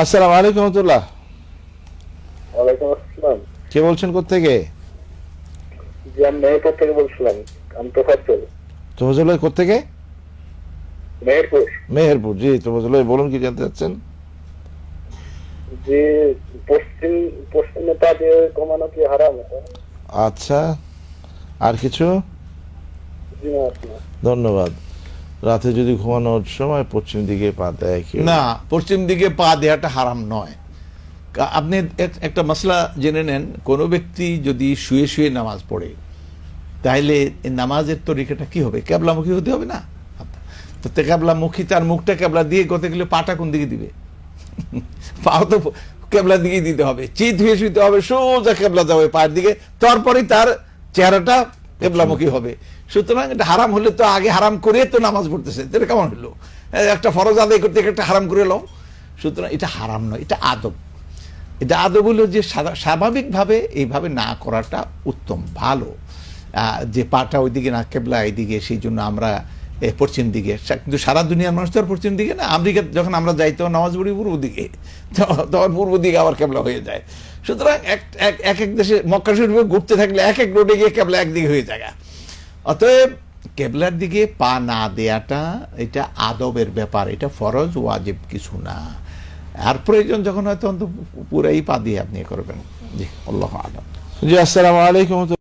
আসসালামু আলাইকুম রহমতুল্লাহ। ওয়ালাইকুম আসসালাম। কে বলছেন কোথেকে জি আমি মেহেরপুর থেকে বলছিলাম। আমি তোফাজ্জল। তোফাজুল ভাই কোথেকে মেহেরপুর। মেহেরপুর জি তোফাজুল ভাই বলুন কি জানতে চাচ্ছেন? যে পশ্চিম পশ্চিমে পা দিয়ে কমানো কি হারাম আচ্ছা আর কিছু? ধন্যবাদ। রাতে যদি ঘুমানোর সময় পশ্চিম দিকে পা দেয় কেউ? না, পশ্চিম দিকে পা দেওয়াটা হারাম নয়। আপনি একটা মশলা জেনে নেন, কোনো ব্যক্তি যদি শুয়ে শুয়ে নামাজ পড়ে তাহলে নামাজের তরিকাটা কি হবে? ক্যাবলামুখী হতে হবে না? তো ক্যাবলামুখী তার মুখটা ক্যাবলা দিয়ে করতে গেলে পাটা কোন দিকে দিবে? পাও তো ক্যাবলা দিকে দিতে হবে। চিত হয়ে শুতে হবে, সোজা ক্যাবলা যাবে পায়ের দিকে। তারপরে তার চেহারাটা কেবলামুখী হবে। সুতরাং এটা হারাম হলে তো আগে হারাম করে তো নামাজ পড়তেছে। এটা কেমন হলো? একটা ফরজ আদায় করতে একটা হারাম করে লও। সুতরাং এটা হারাম নয়, এটা আদব। এটা আদব হলো যে স্বাভাবিকভাবে এইভাবে না করাটা উত্তম, ভালো। যে পাটা ওইদিকে না, কেবলা এইদিকে, সেই জন্য আমরা পশ্চিম দিকে। কিন্তু সারা দুনিয়ার মানুষ তো আর পশ্চিম দিকে না। আমেরিকা যখন আমরা যাই, তখন নামাজ পড়ি পূর্ব দিকে। তখন পূর্ব দিকে আবার কেবলা হয়ে যায়। সুতরাং এক এক- এক দেশে মক্কা শরীফে ঘুরতে থাকলে এক এক রোডে গিয়ে কেবলা একদিকে হয়ে যায়। অতএব কেবলার দিকে পা না দেয়াটা, এটা আদবের ব্যাপার। এটা ফরজ, ওয়াজিব কিছু না। আর প্রয়োজন যখন হয় তখন তো পুরাই পা দিয়ে আপনি করবেন। জি, আল্লাহ আলম। জি, আসসালামু আলাইকুম।